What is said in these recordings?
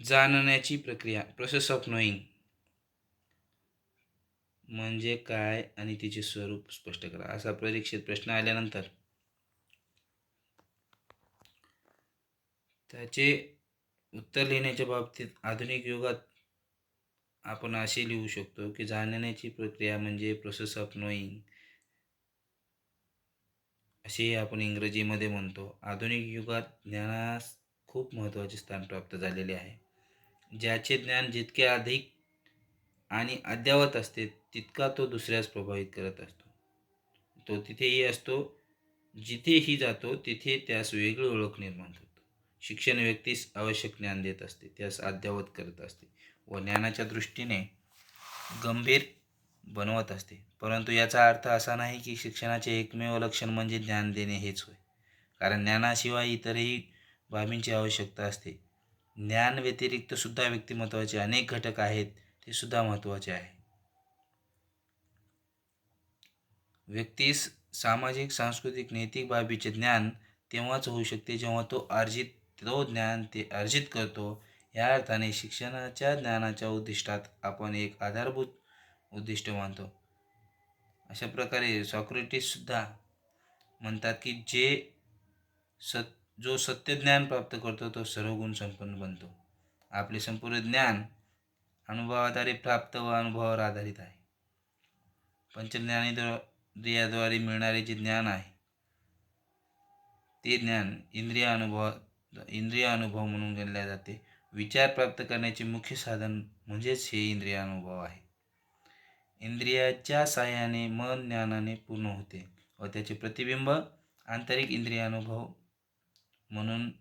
जाणण्याची प्रक्रिया process of knowing म्हणजे काय आणि तिचे स्वरूप स्पष्ट करा. असा परीक्षेत प्रश्न आल्यानंतर त्याचे उत्तर लिहिण्याच्या बाबतीत आधुनिक युगात आपण असे लिहू शकतो की जाणण्याची प्रक्रिया म्हणजे प्रोसेस ऑफ नोईंग असे आपण इंग्रजीमध्ये म्हणतो. आधुनिक युगात ज्ञानास खूप महत्त्वाचे स्थान प्राप्त झालेले आहे. ज्याचे ज्ञान जितके अधिक आणि अद्ययावत असते तितका तो दुसऱ्यास प्रभावित करत असतो. तो तिथेही असतो जिथेही जातो तिथे त्यास वेगळी ओळख निर्माण होतो शिक्षण व्यक्तीस आवश्यक ज्ञान देत असते त्यास अद्ययावत करत असते व ज्ञानाच्या दृष्टीने गंभीर बनवत असते. परंतु याचा अर्थ असा नाही की शिक्षणाचे एकमेव लक्षण म्हणजे ज्ञान देणे हेच होय. कारण ज्ञानाशिवाय इतरही बाबींची आवश्यकता असते. ज्ञान व्यतिरिक्त सुद्धा व्यक्तिमत्वाचे अनेक घटक आहेत ते सुद्धा महत्त्वाचे आहे. व्यक्तीस सामाजिक सांस्कृतिक नैतिक बाबीचे ज्ञान तेव्हाच होऊ शकते जेव्हा तो अर्जित तो ज्ञान ते अर्जित करतो. या अर्थाने शिक्षणाच्या ज्ञानाच्या उद्दिष्टात आपण एक आधारभूत उद्दिष्ट मानतो. अशा प्रकारे सॉक्रेटिससुद्धा म्हणतात की जे सत जो सत्यज्ञान प्राप्त करतो तो सर्व गुण संपन्न बनतो. आपले संपूर्ण ज्ञान अनुभवाद्वारे प्राप्त व अनुभवावर आधारित आहे. पंचज्ञानेंद्रियाद्वारे मिळणारे जे ज्ञान आहे ते ज्ञान इंद्रिय अनुभव इंद्रिय अनुभव म्हणून गणले जाते. विचार प्राप्त करण्याचे मुख्य साधन म्हणजेच हे इंद्रिय अनुभव आहे. इंद्रियाच्या साह्याने मन ज्ञानाने पूर्ण होते व त्याचे प्रतिबिंब आंतरिक इंद्रिय अनुभव म्हणून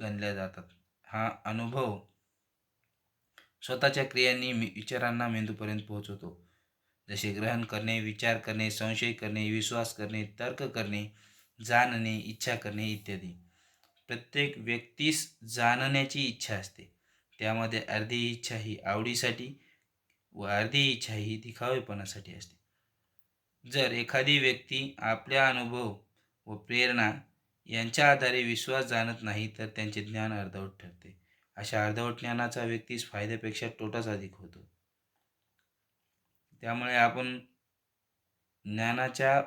गणल्या जातात. हा अनुभव स्वतःच्या क्रियांनी विचारांना मेंदूपर्यंत पोहोचवतो. जसे ग्रहण करणे विचार करणे संशय करणे विश्वास करणे तर्क करणे जाणणे इच्छा करणे इत्यादी. प्रत्येक व्यक्तीस जाणण्याची इच्छा असते. त्यामध्ये अर्धी इच्छा ही आवडीसाठी व अर्धी इच्छा ही दिखावेपणासाठी असते. जर एखादी व्यक्ती आपल्या अनुभव व प्रेरणा यांच्या आधारे विश्वास जाणत नाही तर त्यांचे ज्ञान अर्धवट ठरते. अशा अर्धवट ज्ञानाचा व्यक्तीस फायद्यापेक्षा तोटाच अधिक होतो. त्यामुळे आपण ज्ञानाच्या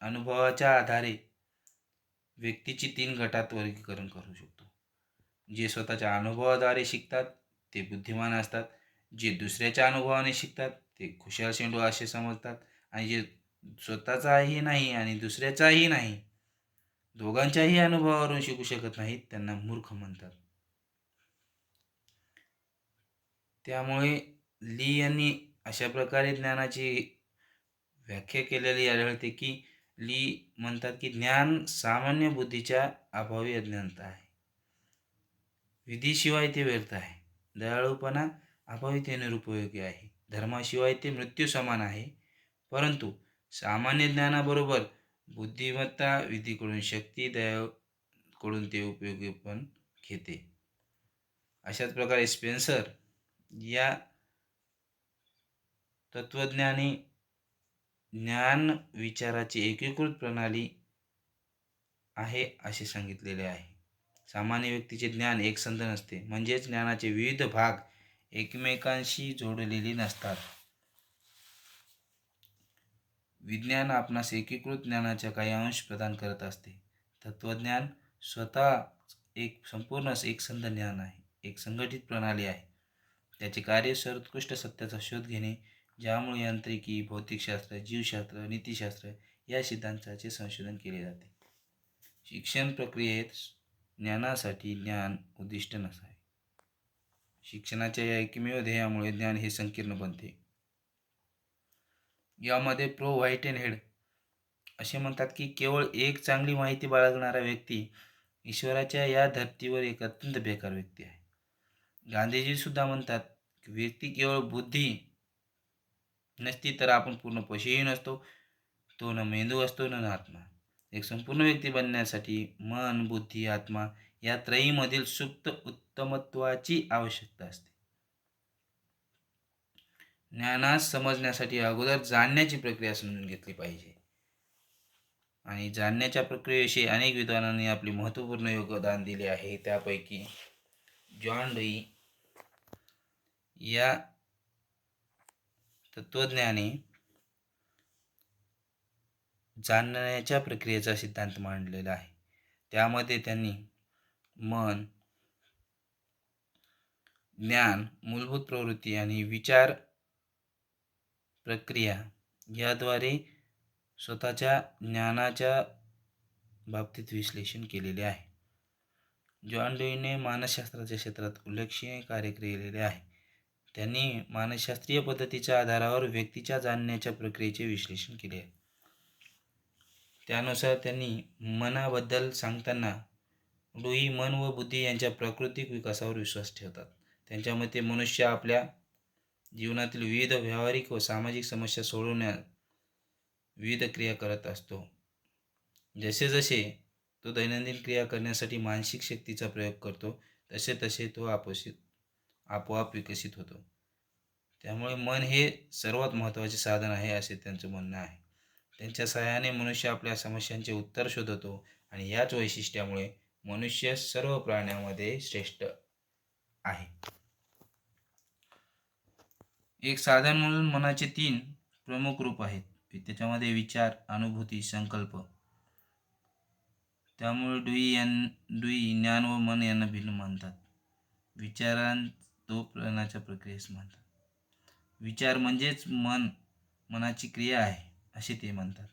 अनुभवाच्या आधारे व्यक्तीची तीन गटात वर्गीकरण करू शकतो. जे स्वतःच्या अनुभवाद्वारे शिकतात ते बुद्धिमान असतात. जे दुसऱ्याच्या अनुभवाने शिकतात ते खुशाल शेंडू असे समजतात. आणि जे स्वतःचाही नाही आणि दुसऱ्याचाही नाही दोघांच्याही अनुभवावरून शिकू शकत नाहीत त्यांना मूर्ख म्हणतात. त्यामुळे ली यांनी अशा प्रकारे ज्ञानाची व्याख्या केलेली आढळते की ली म्हणतात की ज्ञान सामान्य बुद्धीच्या अभावी अज्ञानता आहे. विधीशिवाय ते व्यर्थ आहे. दयाळूपणा अभावी ते निरुपयोगी आहे. धर्माशिवाय ते मृत्यू समान आहे. परंतु सामान्य ज्ञानाबरोबर बुद्धिमत्ता विधीकडून शक्ती दयाकडून ते उपयोगी पण घेते. अशाच प्रकारे स्पेन्सर या तत्त्वज्ञानी ज्ञान विचाराची एकीकृत प्रणाली आहे असे सांगितलेले आहे. सामान्य व्यक्तीचे ज्ञान एकसंध नसते म्हणजेच ज्ञानाचे विविध भाग एकमेकांशी जोडलेले नसतात. विज्ञान आपणास एकीकृत ज्ञानाच्या काही अंश प्रदान करत असते. तत्त्वज्ञान स्वतः एक संपूर्ण एकसंध ज्ञान आहे. एक संघटित प्रणाली आहे. त्याचे कार्य सर्वोत्कृष्ट सत्याचा शोध घेणे ज्यामुळे यांत्रिकी भौतिकशास्त्र जीवशास्त्र नीतिशास्त्र या सिद्धांताचे संशोधन केले जाते. शिक्षण प्रक्रियेत ज्ञानासाठी ज्ञान उद्दिष्ट नसावे. शिक्षणाच्या या एकमेव ध्येयामुळे ज्ञान हे संकीर्ण बनते. यामध्ये प्रो व्हाईट अँड हेड असे म्हणतात की केवळ एक चांगली माहिती बाळगणारा व्यक्ती ईश्वराच्या या धर्तीवर एक अत्यंत बेकार व्यक्ती आहे. गांधीजीसुद्धा म्हणतात की व्यक्ती केवळ बुद्धी नसती तर आपण पूर्ण पशुही नसतो तो न मेंदू असतो न आत्मा. एक संपूर्ण व्यक्ती बनण्यासाठी मन बुद्धी आत्मा या त्रयीमधील सुप्त उत्तमत्वाची आवश्यकता असते. ज्ञानास समजण्यासाठी अगोदर जाणण्याची प्रक्रिया समजून घेतली पाहिजे. आणि जाणण्याच्या प्रक्रियेविषयी अनेक विद्वानांनी आपले महत्त्वपूर्ण योगदान दिले आहे. त्यापैकी जॉन डुई या तत्त्वज्ञाने जाणण्याच्या प्रक्रियेचा सिद्धांत मांडलेला आहे. त्यामध्ये त्यांनी मन ज्ञान मूलभूत प्रवृत्ती आणि विचार प्रक्रिया याद्वारे स्वतःच्या ज्ञानाच्या बाबतीत विश्लेषण केलेले आहे. जॉन डोईने मानसशास्त्राच्या क्षेत्रात उल्लेखनीय कार्य केलेले आहे. त्यांनी मानसशास्त्रीय पद्धतीच्या आधारावर व्यक्तीच्या जाणण्याच्या प्रक्रियेचे विश्लेषण केले. आहे त्यानुसार त्यांनी मनाबद्दल सांगताना डोई मन व बुद्धी यांच्या प्राकृतिक विकासावर विश्वास ठेवतात. त्यांच्या मते मनुष्य आपल्या जीवनातील विविध व्यावहारिक व सामाजिक समस्या सोडवण्यात विविध क्रिया करत असतो. जसे जसे तो दैनंदिन क्रिया करण्यासाठी मानसिक शक्तीचा प्रयोग करतो तसे तसे तो आपोषित आपोआप विकसित होतो. त्यामुळे मन हे सर्वात महत्त्वाचे साधन आहे असे त्यांचं म्हणणं आहे. त्यांच्या सहाय्याने मनुष्य आपल्या समस्यांचे उत्तर शोधतो आणि याच वैशिष्ट्यामुळे मनुष्य सर्व प्राण्यामध्ये श्रेष्ठ आहे. एक साधन म्हणून मनाचे तीन प्रमुख रूप आहेत. त्याच्यामध्ये विचार अनुभूती संकल्प. त्यामुळे डुई यां डुई ज्ञान व मन यांना भिन्न मानतात. विचारां तो प्रणच्या प्रक्रियेस मानतात. विचार म्हणजेच मन मनाची क्रिया आहे असे ते म्हणतात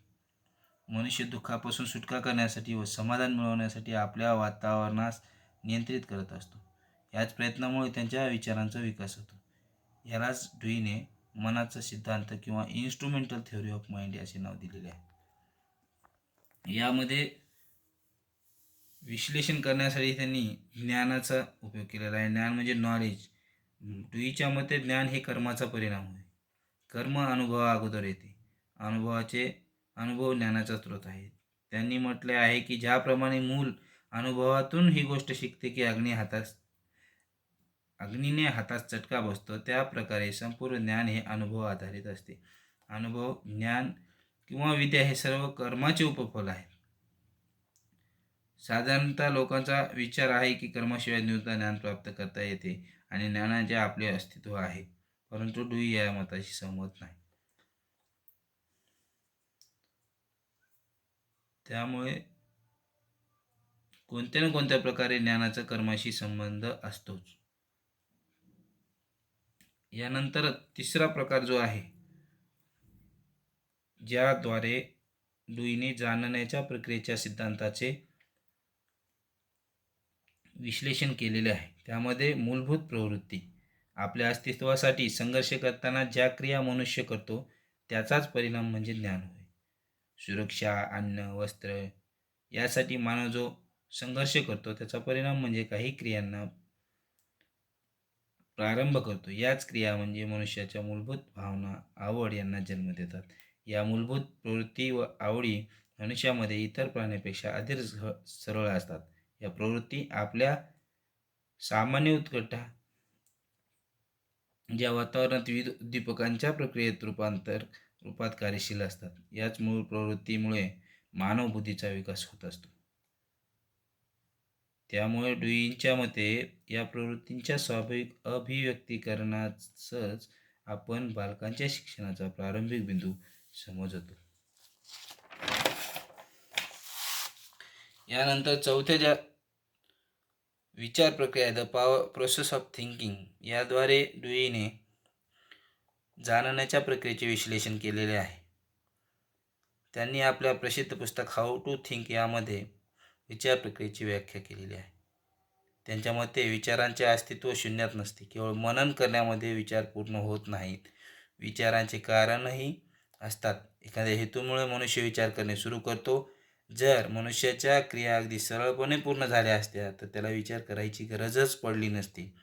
मनुष्य दुःखापासून सुटका करण्यासाठी व समाधान मिळवण्यासाठी आपल्या वातावरणास नियंत्रित करत असतो. याच प्रयत्नामुळे त्यांच्या विचारांचा विकास होतो. यालाच डुईने मनाचा सिद्धांत किंवा इन्स्ट्रुमेंटल थेअरी ऑफ माइंड असे नाव दिलेले आहे. यामध्ये विश्लेषण करण्यासाठी त्यांनी ज्ञानाचा उपयोग केलेला आहे. ज्ञान म्हणजे नॉलेज डुईच्या मते ज्ञान हे कर्माचा परिणाम होय. कर्म अनुभवा अगोदर येते. अनुभवाचे अनुभव ज्ञानाचा स्रोत आहे त्यांनी म्हटले आहे की ज्याप्रमाणे मूल अनुभवातून ही गोष्ट शिकते की अग्नी हातात अग्नीने हातात चटका बसतो. त्या प्रकारे संपूर्ण ज्ञान हे अनुभव आधारित असते. अनुभव ज्ञान किंवा विद्या हे सर्व कर्माचे उपफल आहे. साधारणतः लोकांचा विचार आहे की कर्माशिवाय न्यूनता ज्ञान प्राप्त करता येते आणि ज्ञानाचे आपले अस्तित्व आहे. परंतु डुई या मताशी सहमत नाही. त्यामुळे कोणत्या ना कोणत्या प्रकारे ज्ञानाचा कर्माशी संबंध असतोच. यानंतर तिसरा प्रकार जो आहे ज्याद्वारे दुईने जाणण्याच्या प्रक्रियेच्या सिद्धांताचे विश्लेषण केलेले आहे. त्यामध्ये मूलभूत प्रवृत्ती आपल्या अस्तित्वासाठी संघर्ष करताना ज्या क्रिया मनुष्य करतो त्याचाच परिणाम म्हणजे ज्ञान होय. सुरक्षा अन्न वस्त्र यासाठी मानव जो संघर्ष करतो त्याचा परिणाम म्हणजे काही क्रियांना प्रारंभ करतो. याच क्रिया म्हणजे मनुष्याच्या मूलभूत भावना आवड यांना जन्म देतात. या मूलभूत प्रवृत्ती व आवडी मनुष्यामध्ये इतर प्राण्यापेक्षा अधिक सरळ असतात. या प्रवृत्ती आपल्या सामान्य उत्कटा ज्या वातावरणात विविध उद्दीपकांच्या प्रक्रियेत रूपांतर रूपात कार्यशील असतात. याच मूळ प्रवृत्तीमुळे मानव बुद्धीचा विकास होत असतो. त्यामुळे डुईंच्या मते या प्रवृत्तींच्या स्वाभाविक अभिव्यक्तीकरणासच आपण बालकांच्या शिक्षणाचा प्रारंभिक बिंदू समजतो. यानंतर चौथ्या ज्या विचार प्रक्रिया the power process of thinking याद्वारे डुईने जाणण्याच्या प्रक्रियेचे विश्लेषण केलेले आहे. त्यांनी आपल्या प्रसिद्ध पुस्तक हाऊ टू थिंक यामध्ये विचार प्रक्रियेची व्याख्या केलेली आहे. त्यांच्या मते विचारांचे अस्तित्व शून्यात नसते. केवळ मनन करण्यामध्ये विचार पूर्ण होत नाहीत. विचारांचे कारणही असतात. एखाद्या हेतूमुळे मनुष्य विचार करणे सुरू करतो. जर मनुष्याच्या क्रिया अगदी सरळपणे पूर्ण झाल्या असत्या तर त्याला विचार करायची गरजच पडली नसती.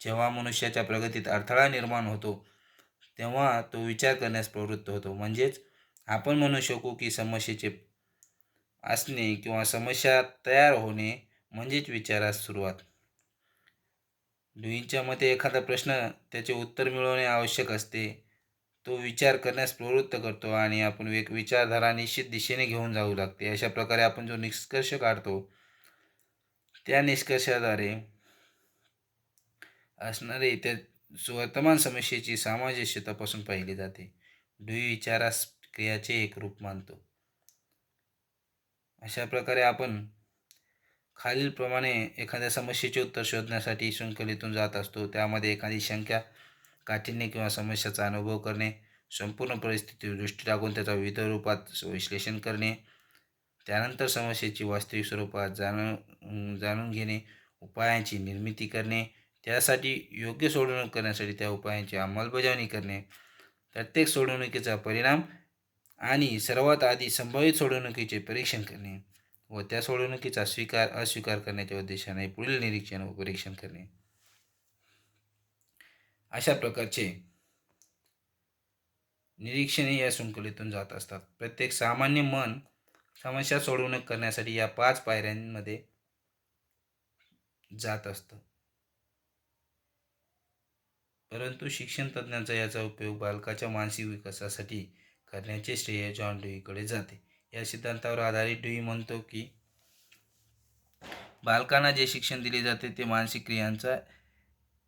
जेव्हा मनुष्याच्या प्रगतीत अडथळा निर्माण होतो तेव्हा तो विचार करण्यास प्रवृत्त होतो. म्हणजेच आपण म्हणू शकू की समस्येचे असणे किंवा समस्या तयार होणे म्हणजेच विचारास सुरुवात. डुईंच्या मते एखादा प्रश्न त्याचे उत्तर मिळवणे आवश्यक असते. तो विचार करण्यास प्रवृत्त करतो आणि आपण एक विचारधारा निश्चित दिशेने घेऊन जाऊ लागते. अशा प्रकारे आपण जो निष्कर्ष काढतो त्या निष्कर्षाद्वारे असणारे त्या वर्तमान समस्येची सामाजिक तपासून पाहिली जाते. डुई विचारास क्रियाचे एक रूप मानतो. अशा प्रकारे आपण खालीलप्रमाणे एखाद्या समस्येचे उत्तर शोधण्यासाठी शृंखलेतून जात असतो. त्यामध्ये एखादी शंका काठिण्य किंवा समस्याचा अनुभव करणे संपूर्ण परिस्थितीवर दृष्टी टाकून त्याचा विविध रूपात विश्लेषण करणे त्यानंतर समस्येची वास्तविक स्वरूपात जाणून जाणून घेणे उपायांची निर्मिती करणे त्यासाठी योग्य सोडवणूक करण्यासाठी त्या उपायांची अंमलबजावणी करणे प्रत्येक सोडवणुकीचा परिणाम आणि सर्वात आधी संभावित सोडवणुकीचे परीक्षण करणे व त्या सोडवणुकीचा स्वीकार अस्वीकार करण्याच्या उद्देशाने पुढील निरीक्षण व परीक्षण करणे. अशा प्रकारचे निरीक्षणे या शृंखलेतून जात असतात. प्रत्येक सामान्य मन समस्या सोडवणूक करण्यासाठी या पाच पायऱ्यांमध्ये जात असतं. परंतु शिक्षण तज्ज्ञांचा याचा उपयोग बालकाच्या मानसिक विकासासाठी करण्याचे श्रेय जॉन डुईकडे जाते. या सिद्धांतावर आधारित डुई म्हणतो की बालकांना जे शिक्षण दिले जाते ते मानसिक क्रियांचा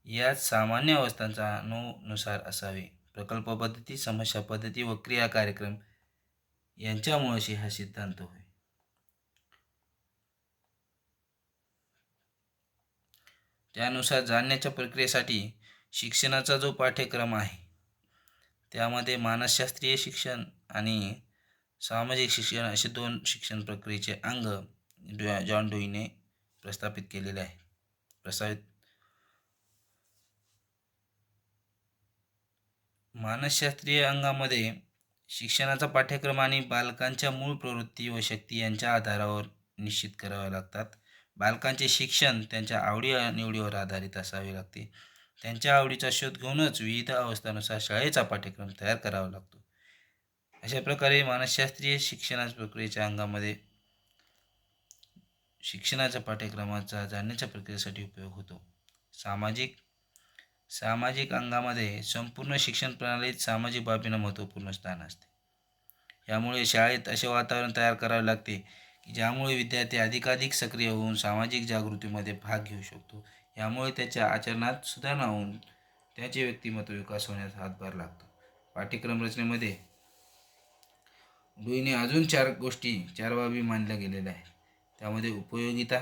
या सामान्य अवस्थांचा अनुनुसार असावे. प्रकल्प पद्धती समस्या पद्धती व क्रिया कार्यक्रम यांच्यामुळेशी हा सिद्धांत होय. त्यानुसार जाणण्याच्या प्रक्रियेसाठी शिक्षणाचा जो पाठ्यक्रम आहे त्यामध्ये मानसशास्त्रीय शिक्षण आणि सामाजिक शिक्षण असे दोन शिक्षण प्रक्रियेचे अंग डु जॉन डुईने प्रस्थापित केलेले आहे. प्रस्तावित मानसशास्त्रीय अंगामध्ये शिक्षणाचा पाठ्यक्रम आणि बालकांच्या मूळ प्रवृत्ती व शक्ती यांच्या आधारावर निश्चित करावे लागतात. बालकांचे शिक्षण त्यांच्या आवडी निवडीवर आधारित असावे लागते. त्यांच्या आवडीचा शोध घेऊनच विविध अवस्थानुसार शाळेचा पाठ्यक्रम तयार करावा लागतो. अशा प्रकारे मानसशास्त्रीय शिक्षणा प्रक्रियेच्या अंगामध्ये शिक्षणाच्या पाठ्यक्रमाचा जाणण्याच्या प्रक्रियेसाठी उपयोग होतो. सामाजिक सामाजिक अंगामध्ये संपूर्ण शिक्षण प्रणालीत सामाजिक बाबींना महत्त्वपूर्ण स्थान असते. यामुळे शाळेत असे वातावरण तयार करावे लागते की ज्यामुळे विद्यार्थी अधिकाधिक सक्रिय होऊन सामाजिक जागृतीमध्ये भाग घेऊ शकतो. यामुळे त्याच्या आचरणात सुधारणा होऊन त्याचे व्यक्तिमत्व विकास होण्यास हातभार लागतो. पाठ्यक्रम रचनेमध्ये डुईने अजून चार गोष्टी चार बाबी मानल्या गेलेल्या आहेत. त्यामध्ये उपयोगिता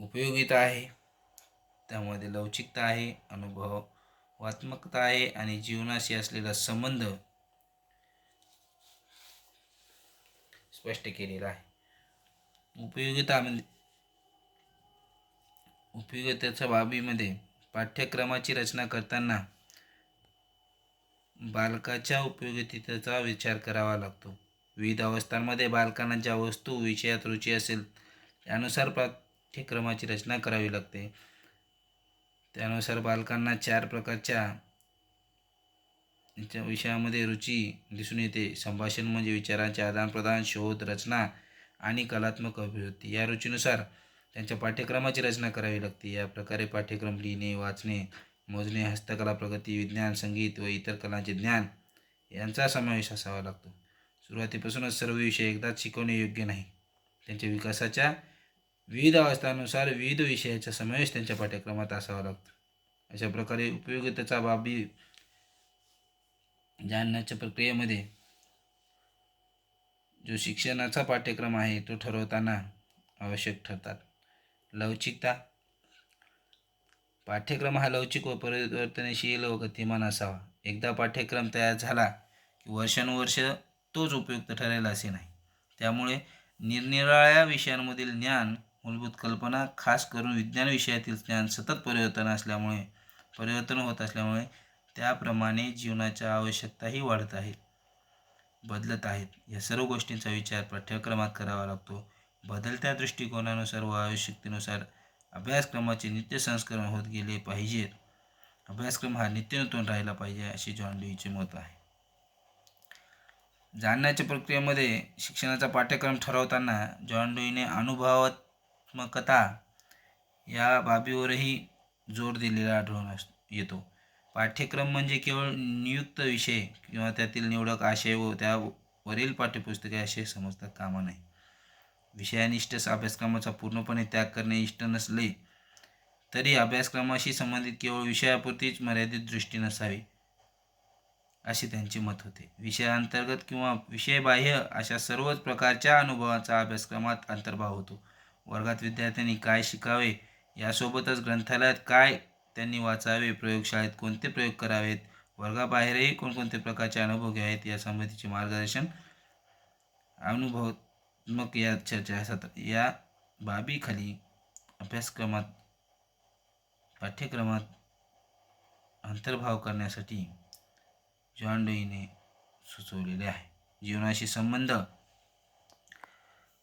उपयोगिता आहे त्यामध्ये लवचिकता आहे अनुभवात्मकता आहे आणि जीवनाशी असलेला संबंध स्पष्ट केलेला आहे. उपयोगिता म्हणजे उपयोगितेच्या बाबीमध्ये पाठ्यक्रमाची रचना करताना बालकाच्या उपयोगितेचा विचार करावा लागतो. विविध अवस्थांमध्ये बालकांना ज्या वस्तू विषयात रुची असेल त्यानुसार पाठ्यक्रमाची रचना करावी लागते. त्यानुसार बालकांना चार प्रकारच्या विषयामध्ये रुची दिसून येते. संभाषण म्हणजे विचारांचे आदानप्रदान शोध रचना आणि कलात्मक अभिव्यक्ती. या रुचीनुसार त्यांच्या पाठ्यक्रमाची रचना करावी लागते. या प्रकारे पाठ्यक्रम लिहिणे वाचणे मोजणे हस्तकला प्रगती विज्ञान संगीत व इतर कलांचे ज्ञान यांचा समावेश असावा लागतो. सुरुवातीपासूनच सर्व विषय एकदाच शिकवणे योग्य नाही. त्यांच्या विकासाच्या विविध अवस्थांनुसार विविध विषयाचा समावेश त्यांच्या पाठ्यक्रमात असावा लागतो. अशा प्रकारे उपयोगितेचा बाबी जाणण्याच्या प्रक्रियेमध्ये जो शिक्षणाचा पाठ्यक्रम आहे तो ठरवताना आवश्यक ठरतात. लवचिकता. पाठ्यक्रम हा लवचिक व परिवर्तनशील व गतिमान असावा. एकदा पाठ्यक्रम तयार झाला की वर्षानुवर्ष तोच उपयुक्त ठरेल असे नाही. त्यामुळे निरनिराळ्या विषयांमधील ज्ञान मूलभूत कल्पना खास करून विज्ञान विषयातील ज्ञान सतत परिवर्तन असल्यामुळे परिवर्तन होत असल्यामुळे त्याप्रमाणे जीवनाच्या आवश्यकताही वाढत आहेत बदलत आहेत. या सर्व गोष्टींचा विचार पाठ्यक्रमात करावा लागतो. बदलत्या दृष्टिकोनानुसार व आवश्यकतेनुसार अभ्यासक्रमाचे नित्य संस्करण होत गेले पाहिजेत. अभ्यासक्रम हा नित्यनूतन राहिला पाहिजे असे जॉन डीचे मत आहे. जाणण्याच्या प्रक्रियेमध्ये शिक्षणाचा पाठ्यक्रम ठरवताना जॉन डुईने अनुभवात्मकता या बाबीवरही जोर दिलेला आढळून अस येतो. पाठ्यक्रम म्हणजे केवळ नियुक्त विषय किंवा त्यातील निवडक आशय व त्यावरील पाठ्यपुस्तके असे समजता कामा नाही विषयानिष्ठ अभ्यासक्रमाचा पूर्णपणे त्याग करणे इष्ट नसले तरी अभ्यासक्रमाशी संबंधित केवळ विषयापुरतीच मर्यादित दृष्टी नसावी असे त्यांचे मत होते. विषयांतर्गत किंवा विषयबाह्य अशा सर्वच प्रकारच्या अनुभवाचा अभ्यासक्रमात अंतर्भाव होतो. वर्गात विद्यार्थ्यांनी काय शिकावे यासोबतच ग्रंथालयात काय त्यांनी वाचावे प्रयोगशाळेत कोणते प्रयोग करावेत वर्गाबाहेरही कोणकोणते प्रकारचे अनुभव घ्यावेत यासंबंधीचे मार्गदर्शन अनुभव मग या चर्चा सत्र या बाबीखाली अभ्यासक्रमात पाठ्यक्रमात अंतर्भाव करण्यासाठी जॉन डोईने सुचवलेले आहे. जीवनाशी संबंध.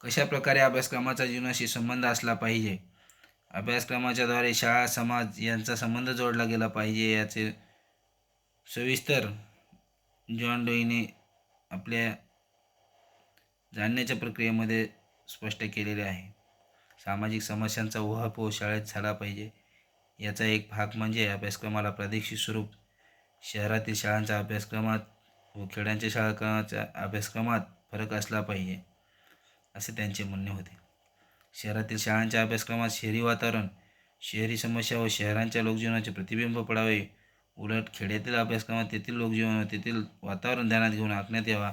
कशा प्रकारे अभ्यासक्रमाचा जीवनाशी संबंध असला पाहिजे? अभ्यासक्रमाच्या द्वारे शाळा समाज यांचा संबंध जोडला गेला पाहिजे याचे सविस्तर जॉन डोईने आपल्या जाणण्याच्या प्रक्रियेमध्ये स्पष्ट केलेले आहे. सामाजिक समस्यांचा उहापोह शाळेत झाला पाहिजे. याचा एक भाग म्हणजे अभ्यासक्रमाला प्रादेशिक स्वरूप. शहरातील शाळांच्या अभ्यासक्रमात व खेड्यांच्या शाळाच्या अभ्यासक्रमात फरक असला पाहिजे असे त्यांचे म्हणणे होते. शहरातील शाळांच्या अभ्यासक्रमात शहरी वातावरण शहरी समस्या व शहरांच्या लोकजीवनाचे प्रतिबिंब पडावे. उलट खेड्यातील अभ्यासक्रमात तेथील लोकजीवन व तेथील वातावरण ध्यानात घेऊन आखण्यात यावा.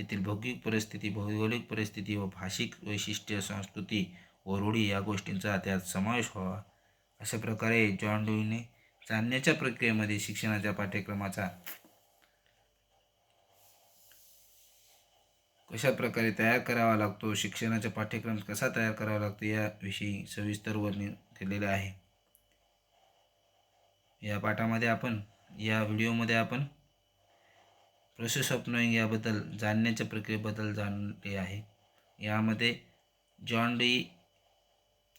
तेथील भौगोलिक परिस्थिती भौगोलिक परिस्थिती व भाषिक वैशिष्ट्य संस्कृती व रूढी या गोष्टींचा त्यात समावेश व्हावा. अशा प्रकारे जॉन डोईने जाणण्याच्या प्रक्रियेमध्ये शिक्षणाच्या पाठ्यक्रमाचा कशा प्रकारे तयार करावा लागतो शिक्षणाचा पाठ्यक्रम कसा तयार करावा लागतो याविषयी सविस्तर वर्णन केलेले आहे. या पाठामध्ये आपण या व्हिडिओमध्ये आपण प्रोसेस ऑफ याबद्दल जाणण्याच्या प्रक्रियेबद्दल जाणले आहे. यामध्ये जॉन डी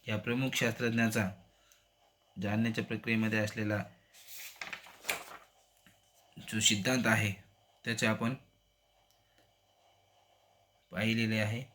या प्रमुख शास्त्रज्ञाचा जाणण्याच्या प्रक्रियेमध्ये असलेला जो सिद्धांत आहे त्याचे आपण पाहिलेले आहे.